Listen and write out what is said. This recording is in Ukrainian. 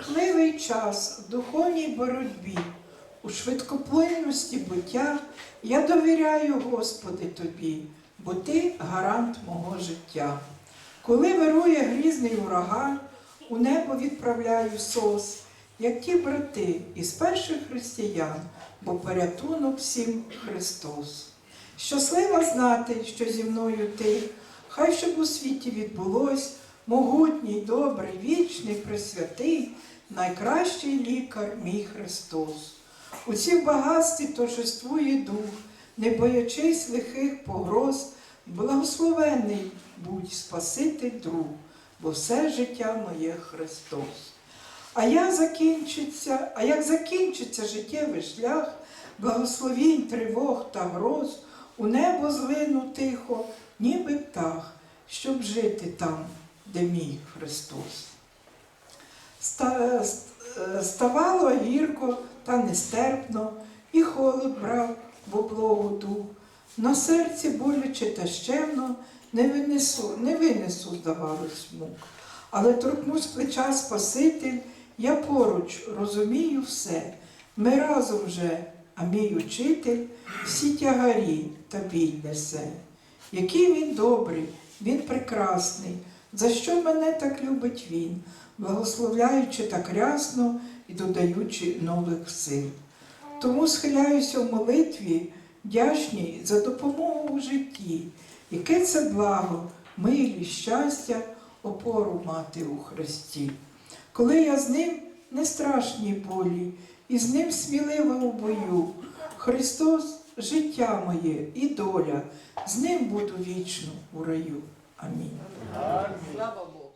бурхливий час в духовній боротьбі, у швидкоплинності буття я довіряю, Господи, Тобі, бо Ти гарант мого життя. Коли вирує грізний ураган, у небо відправляю сос, як ті брати із перших християн, бо порятунок всім Христос. Щаслива знати, що зі мною ти, хай щоб у світі відбулось, могутній, добрий, вічний, пресвятий, найкращий лікар мій Христос. У цім багатстві торжествує дух, не боячись лихих погроз, благословений будь Спаситель друг, бо все життя моє Христос. А як закінчиться, а як закінчиться життєвий шлях, благословінь, тривог та гроз, у небо злину тихо, ніби птах, щоб жити там, де мій Христос. Е, Ставало гірко та нестерпно, і холод брав в облогу дух. На серці боляче та щемно не винесу, не винесу, здавалось, мук. Але торкнусь плеча Спаситель, я поруч розумію все. Ми разом вже, а мій учитель, всі тягарі та біль несе. Який він добрий, він прекрасний, за що мене так любить він, благословляючи так рясно і додаючи нових сил. Тому схиляюся в молитві, вдячній за допомогу у житті, яке це благо, милість, щастя, опору мати у Христі. Коли я з ним не страшні болі, і з ним сміливо у бою. Христос життя моє і доля, з ним буду вічно у раю. Амінь. Слава Богу.